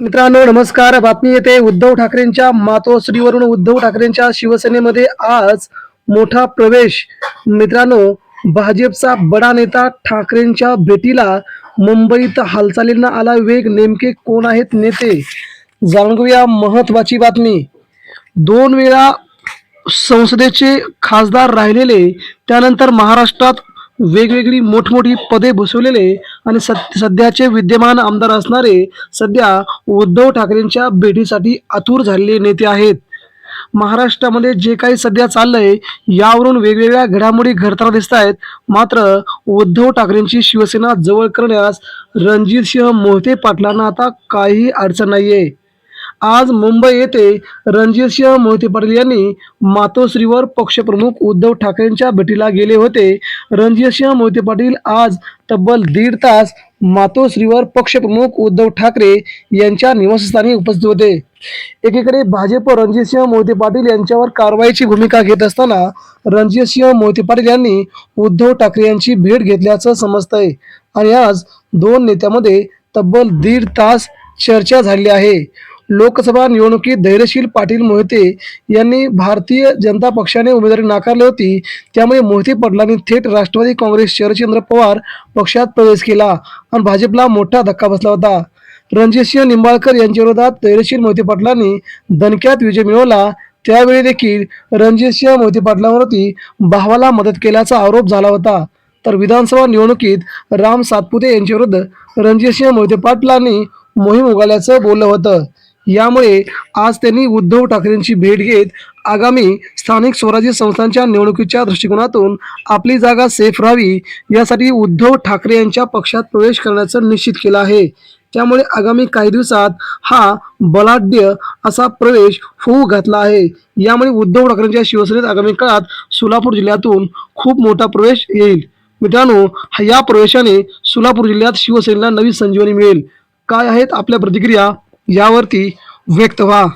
मित्रांनो नमस्कार. बातमी येते उद्धव ठाकरेंच्या मातोश्रीवरून. उद्धव ठाकरेंच्या शिवसेनेमध्ये आज मोठा प्रवेश. मित्रांनो भाजपचा बडा नेता ठाकरेंच्या भेटीला मुंबईत हालचालींना आला वेग. नेमके कोण आहेत नेते? जाणून घेऊया महत्वाची बातमी. दोन वेळा संसदेचे खासदार राहिलेले त्यानंतर महाराष्ट्रात वेगवेगळी मोठमोठी पदे भूषवलेले आणि सध्याचे विद्यमान आमदार असणारे सध्या उद्धव ठाकरेंच्या भेटीसाठी आतुर झालेले नेते आहेत. महाराष्ट्रामध्ये जे काही सध्या चाललंय यावरून वेगवेगळ्या घडामोडी घडताना दिसत आहेत. मात्र उद्धव ठाकरेंची शिवसेना जवळ करण्यास रणजितसिंह मोहिते पाटलांना आता काही अडचण नाहीये. आज मुंबई येथे रणजितसिंह मोहिते पाटील यांनी मातोश्रीवर पक्षप्रमुख उद्धव ठाकरेंच्या भेटीला गेले होते. रणजितसिंह मोहिते पाटील आज तब्बल दीड तास मातोश्रीवर पक्षप्रमुख उद्धव ठाकरे यांच्या निवासस्थानी उपस्थित होते. एकीकडे भाजप रणजितसिंह मोहिते पाटील यांच्यावर कारवाईची भूमिका घेत असताना रणजितसिंह मोहिते पाटील यांनी उद्धव ठाकरे यांची भेट घेतल्याचं समजतंय आणि आज दोन नेत्यामध्ये तब्बल दीड तास चर्चा झाली आहे. लोकसभा निवडणुकीत धैर्यशील पाटील मोहिते यांनी भारतीय जनता पक्षाने उमेदवारी नाकारली होती. त्यामुळे मोहिते पाटलांनी थेट राष्ट्रवादी काँग्रेस शरदचंद्र पवार पक्षात प्रवेश केला आणि भाजपला मोठा धक्का बसला होता. रणजितसिंह निंबाळकर यांच्या विरोधात धैर्यशील मोहिते पाटलांनी दणक्यात विजय मिळवला. त्यावेळी देखील रणजितसिंह मोहिते पाटलांवरती भावाला मदत केल्याचा आरोप झाला होता. तर विधानसभा निवडणुकीत राम सातपुते यांच्याविरुद्ध रणजितसिंह मोहिते पाटलांनी मोहीम उगाल्याचं बोललं होतं. यामुळे आज त्यांनी उद्धव ठाकरेंची भेट घेत आगामी स्थानिक स्वराज्य संस्थांच्या निवडणुकीच्या दृष्टिकोनातून आपली जागा सेफ राहावी यासाठी उद्धव ठाकरे यांच्या पक्षात प्रवेश करण्याचं निश्चित केलं आहे. त्यामुळे आगामी काही दिवसात हा बलाढ्य असा प्रवेश होऊ घातला आहे. यामुळे उद्धव ठाकरेंच्या शिवसेनेत आगामी काळात सोलापूर जिल्ह्यातून खूप मोठा प्रवेश येईल. मित्रांनो या प्रवेशाने सोलापूर जिल्ह्यात शिवसेनेला नवी संजीवनी मिळेल. काय आहेत आपल्या प्रतिक्रिया? यावरती व्यक्त व्हा.